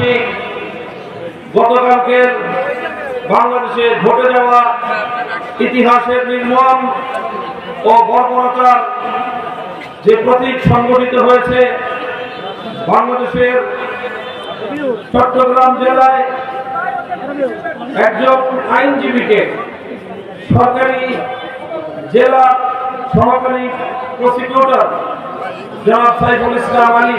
করছি গতকালকের বাংলাদেশে ঘটে যাওয়া ইতিহাসের নির্মম ও বর্বরতার যে প্রতীক সংগঠিত হয়েছে বাংলাদেশের চট্টগ্রাম জেলায় একজন আইনজীবীকে সরকারি জেলা সহকারী প্রসিকিউটর জনাব সাইফুল ইসলাম আলী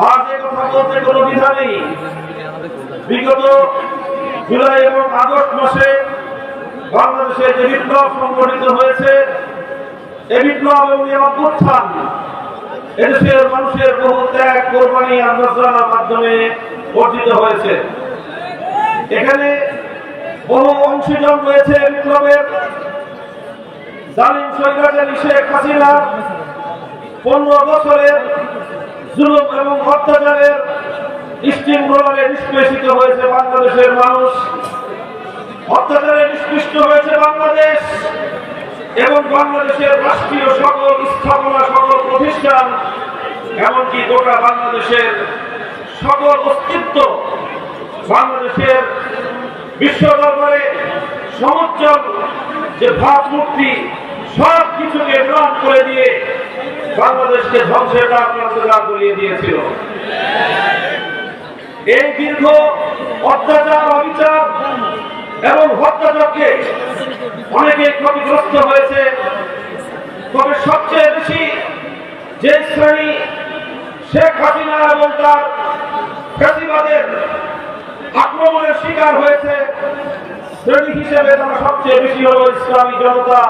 আজ এ কথা বলতে কোনো দ্বিধা নেই বিগত জুলাই এবং আগস্ট মাসে বাংলাদেশে যে বিপ্লব সংগঠিত হয়েছে, এ বিপ্লব এবং এই অভ্যুত্থান এদেশের মানুষের বহু ত্যাগ, কোরবানি আন্দোলনের মাধ্যমে অর্জিত হয়েছে। এখানে বহু অংশীজন রয়েছে বিপ্লবের। জালিম সৈরাজারি পনেরো বছরের জুলুম এবং অত্যাচারের স্টিম নিষ্পেষিত হয়েছে বাংলাদেশের মানুষ। অত্যাচারে নিষ্পৃষ্ট হয়েছে বাংলাদেশ এবং বাংলাদেশের রাষ্ট্রীয় সকল স্থাপনা, সকল প্রতিষ্ঠান, এমনকি গোটা বাংলাদেশের সকল অস্তিত্ব বাংলাদেশের বিশ্ব দরবারে সমুজ্জ্বল যে ভাবমূর্তি সব কিছুকে গ্রহণ করে দিয়ে বাংলাদেশকে ধ্বংসের ডাক রাস্তা দিয়েছিল। এই দীর্ঘ অত্যাচার, অবিচার এবং হত্যাযজ্ঞে অনেকে ক্ষতিগ্রস্ত হয়েছে। তবে সবচেয়ে বেশি যে শ্রেণি শেখ হাসিনা এবং তার ফ্যাসিবাদের আক্রমণের শিকার হয়েছে, শ্রেণি হিসেবে তারা সবচেয়ে বেশি হল ইসলামী জনতা,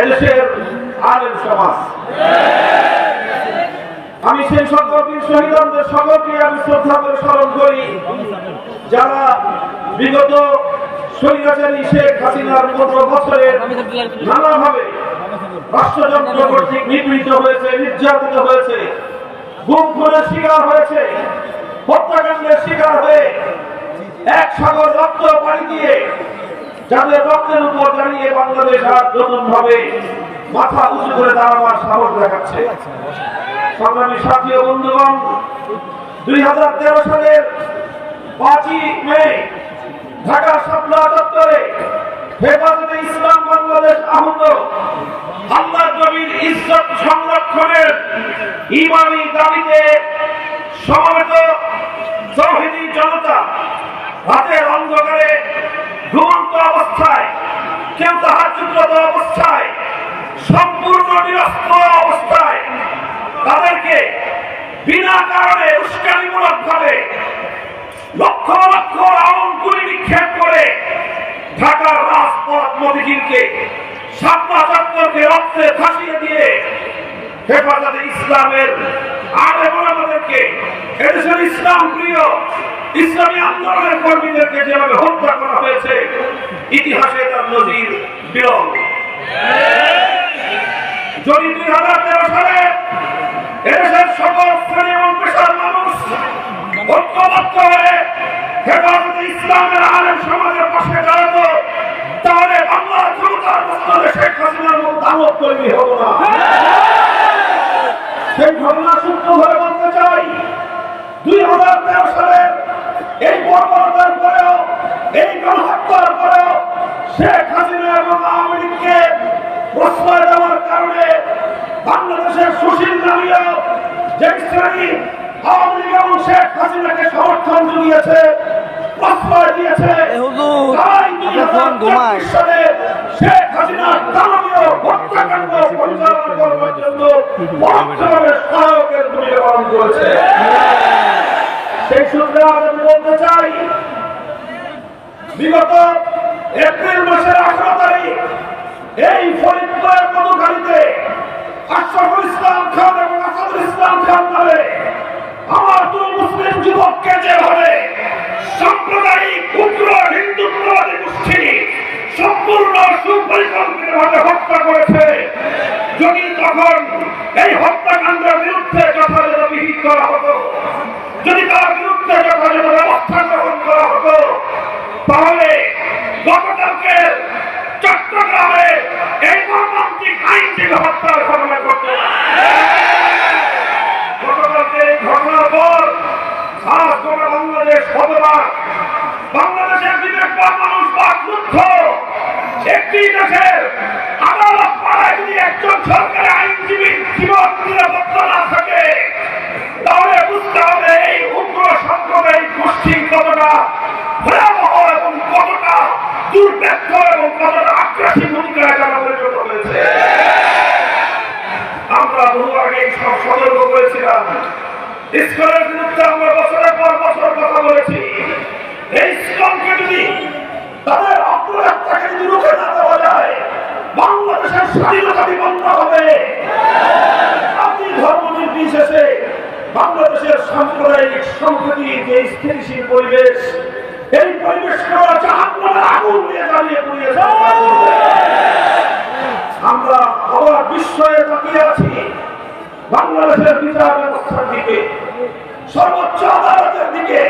এদেশের আলেম সমাজ। আমি সেই সকল শহীদদের সকলকে আমি শ্রদ্ধা করে স্মরণ করি, যারা বিগত স্বৈরাচারী শেখ হাসিনার পনেরো বছরের নানাভাবে রাষ্ট্রযন্ত্র কর্তৃক নিপীড়িত হয়েছে, নির্যাতিত হয়েছে, গুম খুনের শিকার হয়েছে, হত্যাকাণ্ডের শিকার হয়ে এক সাগর রক্ত পাড়ি দিয়ে যাদের রক্তের উপর দাঁড়িয়ে বাংলাদেশ আর নতুন ভাবে মাথা উঁচু করে দাঁড়াবার সাহস দেখাচ্ছে। সংগ্রামী সাথী ও বন্ধুগণ, দুই হাজার তেরো সালের পাঁচই মে ঢাকা শাপলা দপ্তরে হেফাজতে ইসলাম বাংলাদেশ আহত আল্লাহ নবীর ইজ্জত সংরক্ষণের ইমানি দাবিতে সমবেত তৌহিদি জনতা রাতের অন্ধকারে ঘুমন্ত অবস্থায় কেউ তাহার অবস্থায়, সম্পূর্ণ নিরস্ত্র অবস্থায়, তাদেরকে বিনা কারণে উস্কানিমূলক ভাবে লক্ষ লক্ষ রাউন্ড গুলি নিক্ষেপ করে ঢাকার রাজপথ মোদিজিনকে সাতটা চত্বরকে রক্তে ভাসিয়ে দিয়ে হেফাজতে ইসলামের আর এবং আমাদেরকে এদেশের ইসলাম প্রিয় ইসলামী আন্দোলনের কর্মীদেরকে যেভাবে হত্যা করা হয়েছে, ইতিহাসে তার নজির বিরল। যদি দুই হাজার তেরো সালে এদেশের সকল শ্রেণি এবং পেশার মানুষ ঐক্যবদ্ধ হয়ে হেফাজতে ইসলামের আলেম সমাজের পাশে দাঁড়াতো, তাহলে বাংলার জনতার মধ্যে শেখ হাসিনার মতো দামত তৈরি হতো না। সেই ঘটনা সূত্র ধরে বলতে চাই, দুই হাজার তেরো সালের এই বর্বরতার পরেও এই গণহত্যার পরেও শেখ হাসিনা এবং আওয়ামী লীগকে প্রশ্রয় দেওয়ার কারণে বাংলাদেশের সুশীল নামীয় যে শ্রেণি আওয়ামী লীগ এবং শেখ হাসিনাকে সমর্থন জুগিয়েছে প্রশ্রয় দিয়েছে তাই দুই। সালে শেখ হাসিনার দানবীয় হত্যাকাণ্ড পরিচালনা জন্য পরোক্ষভাবে সহায়কের ভূমিকা পালন করেছে সেই সূত্রে আমি বলতে চাই। বিগত এপ্রিল মাসের আঠারো তারিখ, এই ফরিদপুরের মধুখালীতে আশরাফুল ইসলাম খান এবং আসাদুল ইসলাম খান নামে আমার দু মুসলিম যুবককে যেভাবে সাম্প্রদায়িক, উগ্র, হিন্দুত্ববাদী গোষ্ঠী সম্পূর্ণ সুপরিকল্পিতভাবে হত্যা করেছে, যদি তখন এই হত্যাকাণ্ডের বিরুদ্ধে যথাযথ বিহিত করা হতো যদি তার বিরুদ্ধে যথাযথ ব্যবস্থা গ্রহণ করা হতো, তাহলে গতকালকে চট্টগ্রামে এই মর্মান্তিক আইনজীবী হত্যার ঘটনা ঘটত না। গতকালকে এই ঘটনার পর আজ গোটা বাংলাদেশ হতবাক বাংলাদেশের বিবেকবান মানুষ বা ক্রুদ্ধ একটি দেশের আদালত পাড়ায় যদি একজন সরকারি আইনজীবীর জীবন নিরাপত্তা না থাকে তাহলে বুঝতে এই উগ্র সাম্প্রদায়িক গোষ্ঠী কতটা ভয়াবহ এবং কতটা দুর্ব্যর্থ এবং কতটা আগ্রাসী ভূমিকায় তারা পরিণত হয়েছে আমরা বহু আগে সব সতর্ক করেছিলাম। ইস্কনের বিরুদ্ধে আমরা বছরের পর বছর কথা বলেছি। এই ইস্কনকে যদি তাদের অগ্রযাত্রাকে যদি রুখে না দেওয়া যায়, বাংলাদেশের স্বাধীনতা বিপন্ন হবে? আপনি ধর্ম নির্বিশেষে বাংলাদেশের সাম্প্রদায়িক সম্প্রতি, যে স্থিতিশীল পরিবেশ, এই পরিবেশকে জাহান্নামের আগুন দিয়ে জ্বালিয়ে পুড়িয়েছে। আমরা আবার বিস্ময়ে তাকিয়ে আছি। বাংলাদেশের বিচার ব্যবস্থার দিকে, সর্বোচ্চ আদালতের দিকে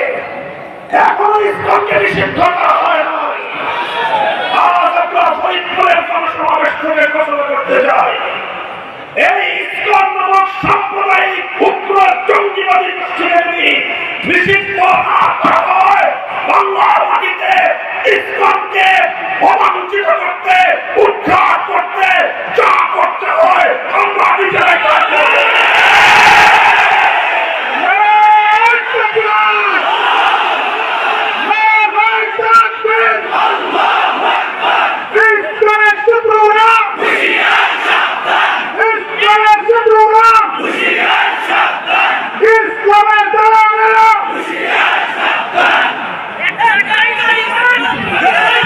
এখনও ইসলামকে নিষিদ্ধ করা হয় নাই। আজ আমরা ফরিদপুরের গণসমাবেশ থেকে ঘোষণা করতে নামক সাম্প্রদায়িক উগ্র জঙ্গিবাদী গোষ্ঠীকে নিষিদ্ধ না হয় বাংলার মাটিতে ইসলামকে অবাঞ্ছিত করতে উদ্ধার করতে, যা করতে হয় আমরা নিজেরাই তা করব।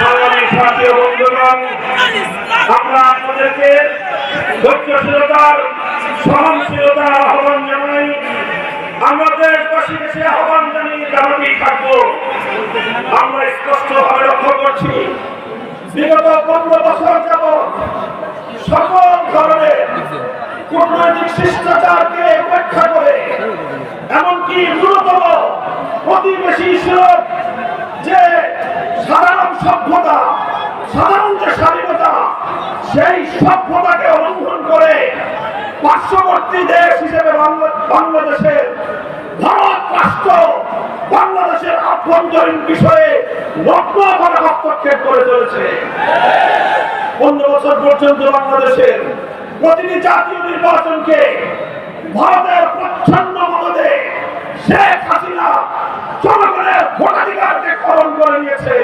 সংগ্রামী সাথী ও বন্ধুগণ, আমরা আপনাদেরকে ধৈর্যশীলতার সহনশীলতার আহ্বান জানাই জানিয়ে জানাতেই থাকব। আমরা স্পষ্টভাবে লক্ষ্য করছি, বিগত পনেরো বছর যাব সকল ধরনের কূটনৈতিক শিষ্টাচারকে উপেক্ষা করে, এমনকি ন্যূনতম প্রতিবেশী সুলভ যে সাধারণ সভ্যতা, সাধারণ যে স্বাধীনতা, সেই সভ্যতাকে লঙ্ঘন করে পার্শ্ববর্তী দেশ হিসেবে বাংলা- বাংলাদেশের বাংলাদেশের আভ্যন্তরীণ বিষয়ে হস্তক্ষেপ করে চলেছে। পনেরো বছর পর্যন্ত বাংলাদেশের প্রতিটি জাতীয় নির্বাচনকে ভারতের প্রচ্ছন্ন মদদে শেখ হাসিনা জনগণের ভোটাধিকারকে খরণ করে নিয়েছে।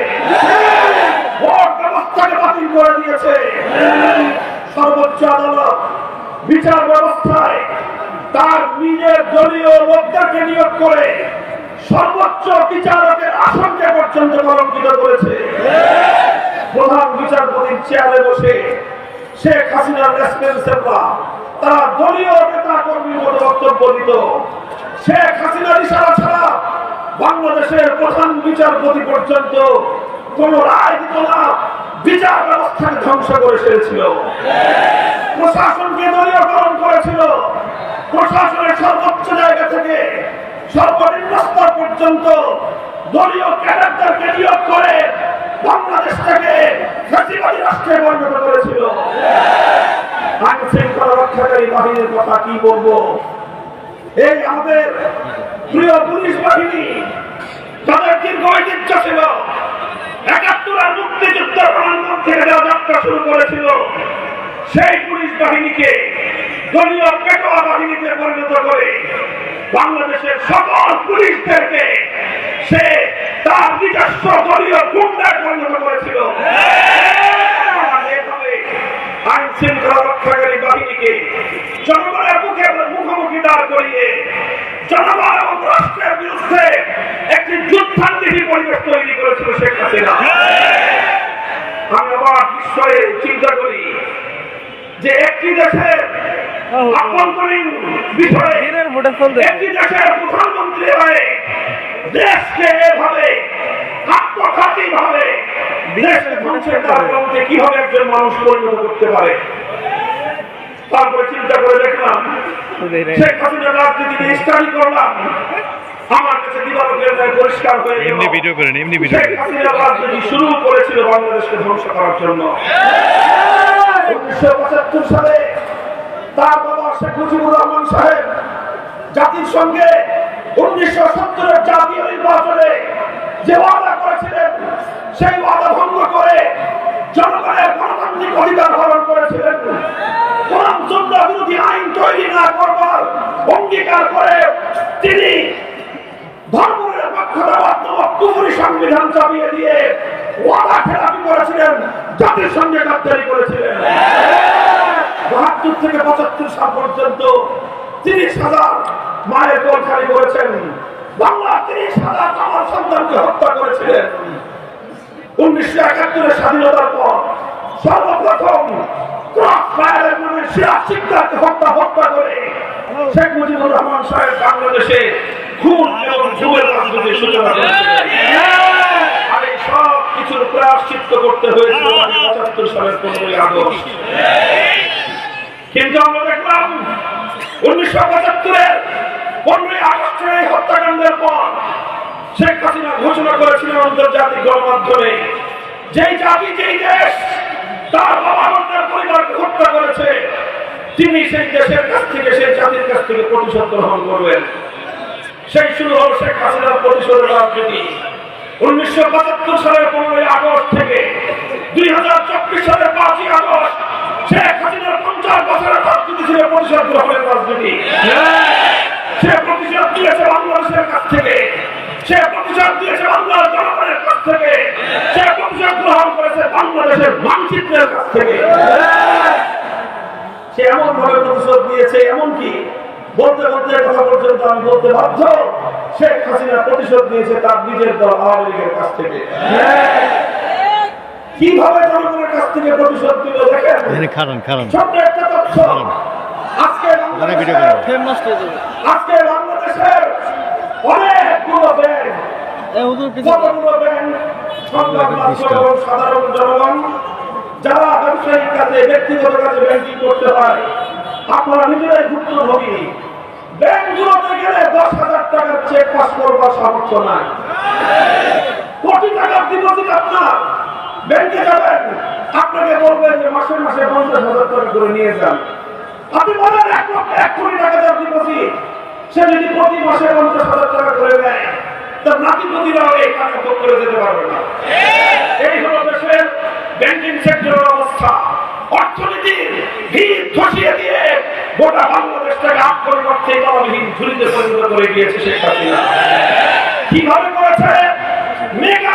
ভোট ব্যবস্থাকে বাতিল করে দিয়েছে। সর্বোচ্চ আদালত বিচার ব্যবস্থায় তার নিজের দলীয় লোকদেরকে নিয়োগ করে সর্বোচ্চ বিচারকের আসনকে পর্যন্ত কলঙ্কিত করেছে। প্রধান বিচারপতির চেয়ারে বসে শেখ হাসিনার রেসপেন্সেররা তারা দলীয় নেতা কর্মীর মতো বক্তব্য দিত। শেখ হাসিনার ইশারা ছাড়া বাংলাদেশের প্রধান বিচারপতি পর্যন্ত কোন রায় দিত না বিচার ব্যবস্থাকে ধ্বংস করে ফেলেছিল। প্রশাসনকে দলীয়করণ করেছিল। প্রশাসনের সর্বোচ্চ জায়গা থেকে সর্বনিম্ন স্তর পর্যন্ত দলীয় ক্যাডারদেরকে নিয়োগ করে বাংলাদেশটাকে ফ্যাসিবাদী রাষ্ট্রে পরিণত করেছিল। আইন শৃঙ্খলা রক্ষাকারী বাহিনীর কথা কি বলব? এই আমাদের প্রিয় পুলিশ বাহিনী তাদের দীর্ঘ ঐতিহ্য ছিল একাত্তরের মুক্তিযুদ্ধ প্রাঙ্গণ থেকে যাত্রা শুরু করেছিল, সেই পুলিশ বাহিনীকে দলীয় পেটোয়া বাহিনীতে পরিণত করে বাংলাদেশের সকল পুলিশদেরকে সে তার নিজস্ব দলীয় গুন্ডায় পরিণত করেছিল। আইন শৃঙ্খলা রক্ষাকারী বাহিনীকে জনগণের মুখে মুখোমুখি দাঁড় করিয়ে জনগণ এবং রাষ্ট্রের বিরুদ্ধে একটি যুদ্ধান্তিহী পরিবেশ তৈরি করেছিল শেখ হাসিনা। আমি বিস্ময়ে চিন্তা করি যে একটি দেশের আভ্যন্তরীণ বিষয়ে একটি দেশের প্রধানমন্ত্রী হয়ে দেশকে এভাবে আত্মঘাতী ভাবে দেশকে ধ্বংসের দ্বারপ্রান্তে কীভাবে একজন মানুষ পরিণত করতে পারে। তারপরে চিন্তা করে দেখলাম শেখ হাসিনার রাজনীতিকে স্টাডি করলাম। আমার কাছে দিবালোকের ন্যায় পরিষ্কার হয়ে এমনি ভিডিও করেন এমনি ভিডিও শেখ করেন। রাজনীতি শুরু করেছিল বাংলাদেশকে ধ্বংস করার জন্য। উনিশশো পঁচাত্তর সালে তার বাবা শেখ মুজিবুর রহমান সাহেব জাতির সঙ্গে উনিশশো সত্তরের জাতীয় নির্বাচনে যে ওয়াদা করেছিলেন, সেই ওয়াদা ভঙ্গ করে জনগণের গণতান্ত্রিক অধিকার হরণ করেছিলেন। কোরআন সুন্নাহ বিরোধী আইন তৈরি না করবার অঙ্গীকার করে তিনি ধর্মনিরপেক্ষতাবাদ নামক কুফরি সংবিধান চাপিয়ে দিয়ে ওয়াদা খেলাপি করেছিলেন, জাতির সঙ্গে গাদ্দারি করেছিলেন। বাহাত্তর থেকে পঁচাত্তর সাল পর্যন্ত তিরিশ হাজার মায়ের কোলখানি করেছেন। বাংলা তিরিশ হাজার আমার সন্তানকে হত্যা করেছিলেন। উনিশশো একাত্তরের স্বাধীনতার পর সর্বপ্রথম হত্যা হত্যা করে শেখ সাহেব খুন প্রায়শ্চিত্ত করতে হয়েছিল পঁচাত্তর সালের পনেরোই আগস্ট। কিন্তু আমরা দেখলাম উনিশশো পঁচাত্তরের পনেরোই আগস্টের এই হত্যাকাণ্ডের পর শেখ হাসিনা ঘোষণা করেছিলেন আন্তর্জাতিক গণমাধ্যমে, যেই জাতি, যেই দেশ, তার বাবা আমাদের পরিবারকে হত্যা করেছে, তিনি সেই দেশের কাছ থেকে, সেই জাতির কাছ থেকে প্রতিশোধ গ্রহণ করবেন সেই শুরু হল শেখ হাসিনার প্রতিশোধের রাজনীতি। উনিশশো পঁচাত্তর সালের পনেরোই আগস্ট থেকে দুই হাজার চব্বিশ সালের পাঁচই আগস্ট শেখ হাসিনার পঞ্চাশ বছরের রাজনীতি ছিল প্রতিশোধ গ্রহণের রাজনীতি। সে প্রতিশোধ দিয়েছে বাংলাদেশের কাছ থেকে। সে প্রতিশোধ দিয়েছে বাংলার জনগণের কাছ থেকে। সে প্রতিশোধ গ্রহণ করেছে বাংলাদেশের মানচিত্রের কাছ থেকে। সে এমন ভাবে প্রতিশোধ দিয়েছে এমনকি বলতে বলতে কথা পর্যন্ত আমি বলতে বাধ্য, শেখ হাসিনা প্রতিশোধ দিয়েছে তার নিজের দল আওয়ামী লীগের কাছ থেকে। কীভাবে জনগণের কাছ থেকে প্রতিশোধ দিল দেখেন? খারান খারান। ছোট্ট একটা তথ্য। আজকে আজকে বাংলাদেশের অনেকগুলো ব্যাংক কতগুলো ব্যাংক সাধারণ জনগণ যারা ব্যবসায়িক কাজে ব্যক্তিগত কাজে ব্যাংকিং করতে হয় আপনারা নিজেরাই ভুক্তভোগী। ব্যাংকগুলোতে গেলে দশ হাজার টাকার চেক পাস করবার সামর্থ্য নাই। কোটি টাকার ডিপোজিট আপনার। ব্যাংকে যাবেন আপনাকে বলবেন যে মাসে মাসে পঞ্চাশ হাজার টাকা করে নিয়ে যান। আপনি বলেন এক লক্ষ, এক কোটি টাকা যার ডিপোজিট সে যদি প্রতি মাসে পঞ্চাশ হাজার টাকা করে নেয় তার নাতিপতিরাও এই টাকা ভোগ করে যেতে পারবে না। এই হলো দেশের ব্যাংকিং সেক্টরের অবস্থা। অর্থনীতির ভিড় ধসিয়ে দিয়ে গোটা বাংলাদেশটাকে আপ পরিবর্তে তলাবিহীন ঝুলিতে পরিণত করে দিয়েছে শেখ হাসিনা। কীভাবে করেছে? মেগা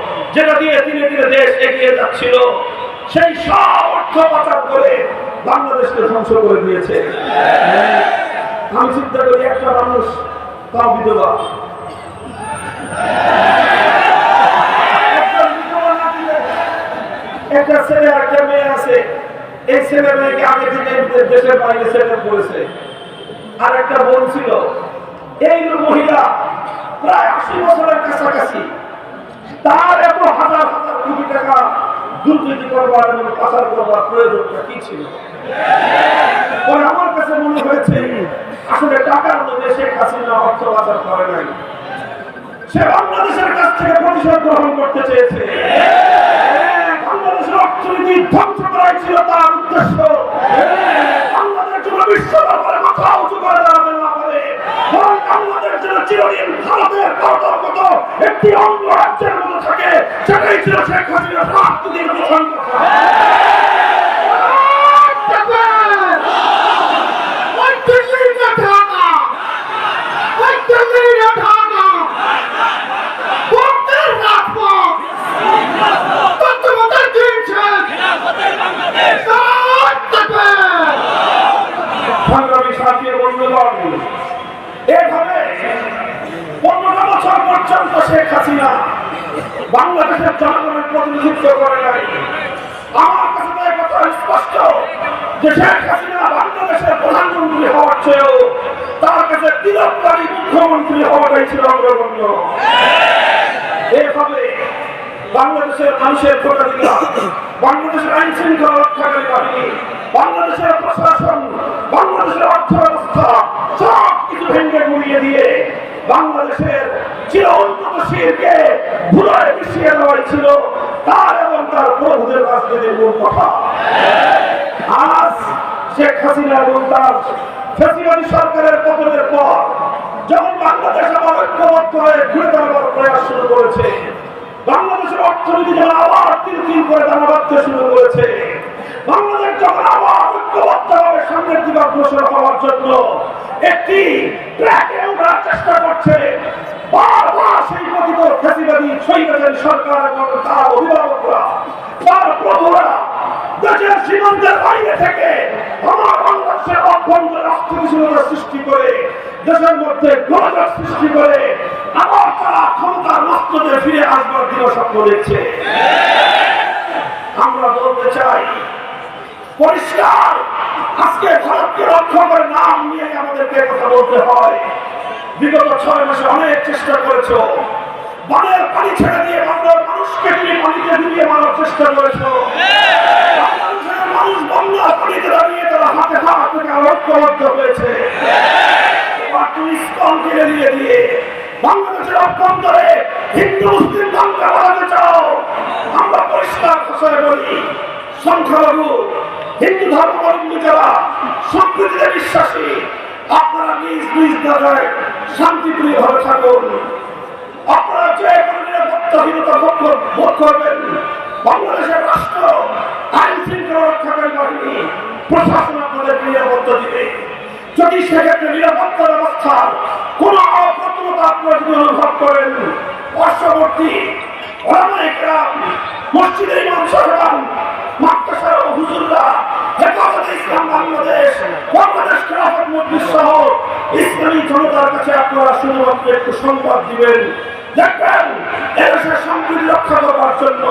দিনে দিনে দেশ এগিয়ে যাচ্ছিল, সেই সব অর্থ পাচার করে বাংলাদেশকে ধ্বংস করে দিয়েছে। আমি চিন্তা করি একটা মানুষ তাও বিধবা। একটা ছেলে একটা মেয়ে আছে। এই ছেলে মেয়েকে আগে থেকে দেশের বাইরে সেটেল করেছে আর একটা বোন ছিল। এই মহিলা প্রায় আশি বছরের কাছাকাছি তার এত হাজার কোটি টাকা দুর্নীতি করবার এবং পাচার করবার প্রয়োজনটা কি ছিল? পরে আমার কাছে মনে হয়েছে, আসলে টাকার লোভে শেখ হাসিনা অর্থ পাচার করে নাই। সে বাংলাদেশের কাছ থেকে প্রতিশোধ গ্রহণ করতে চেয়েছে। বাংলাদেশের অর্থনীতি ধ্বংস করাই ছিল তার উদ্দেশ্য। জন্য বিশ্ব মাথা উঁচু করে না পারে। যেন চিরদিন ভারতের কর্তব্যত একটি অঙ্গ রাজ্যের মতো থাকে সেটাই ছিল শেখ হাসিনা রাজনীতির প্রধান কথা চূড়ান্ত শেখ হাসিনা বাংলাদেশের জনগণের প্রতিনিধিত্ব করে নাই আমার কাছে তো এই কথা স্পষ্ট যে শেখ হাসিনা বাংলাদেশের প্রধানমন্ত্রী হওয়ার চেয়েও তার কাছে তিরস্কারী মুখ্যমন্ত্রী হওয়াটাই ছিল অগ্রগণ্য বাংলাদেশের মানুষের ভোটাধিকার, বাংলাদেশের আইন শৃঙ্খলা রক্ষাকারী বাহিনী, বাংলাদেশের প্রশাসন, বাংলাদেশের অর্থ ব্যবস্থা সব কিছু ভেঙে গুড়িয়ে দিয়ে বাংলাদেশের ছিল তার এবং তার প্রভুদের রাজনীতির মূল কথা। আজ শেখ হাসিনা এবং তার সরকারের পতনের পর যখন বাংলাদেশ আবার ঐক্যবদ্ধ হয়ে ঘুরে দাঁড়াবার প্রয়াস শুরু করেছে, বাংলাদেশের অর্থনীতি যখন আবার তিল তিল করে দানা শুরু করেছে, বাংলাদেশ যখন আবার ঐক্যবদ্ধ হবে সামনের দিকে অগ্রসর হওয়ার জন্য, একটি ট্র্যাকে ওঠার চেষ্টা করছে। বারবার সেই কথিত ফেসিবাদী সৈন্যদের সরকার এবং তার অভিভাবকরা, তার প্রভুরা দেশের সীমান্তের বাইরে থেকে আমার বাংলাদেশের অভ্যন্তরে অস্থিতিশীলতা সৃষ্টি করে, দেশের মধ্যে গোলযোগ সৃষ্টি করে আবার তারা ক্ষমতার মস্তকে ফিরে আসবার দিন স্বপ্ন দেখছে। আমরা বলতে চাই, পরিষ্কার, আজকে ভারতকে রক্ষা করে নাম নিয়ে আমাদেরকে কথা বলতে হয়। বিগত ছয় মাসে অনেক চেষ্টা করেছ। বানের পানি ছেড়ে দিয়ে বাংলার মানুষকে তুমি পানিতে ডুবিয়ে মারার চেষ্টা করেছ মানুষ বাংলার পানিতে দাঁড়িয়ে তারা হাতে হাত থেকে ঐক্যবদ্ধ হয়েছে। কিনে দিয়ে হিন্দু, মুসলিম দাঙ্গা আমরা পরিষ্কার ভাষায় বলি সংখ্যালঘু, হিন্দু ধর্মাবলম্বী যারা সম্প্রীতিতে বিশ্বাসী, আপনারা নিজ নিজ জায়গায় শান্তিপ্রিয় ভাবে থাকুন। প্রশাসন আপনাদের নিরাপত্তা দিবে যদি যদি অনুভব করেন পার্শ্ববর্তী মসজিদের ইমাম সাহেবান মাদ্রাসার হুজুররা হেফাজত ইসলাম বাংলাদেশ বাংলাদেশ খেলাফত মজলিস কাছে আপনারা শুধুমাত্র একটু সংবাদ দিবেন। দেখবেন এদেশের সম্প্রীতি রক্ষা করবার জন্য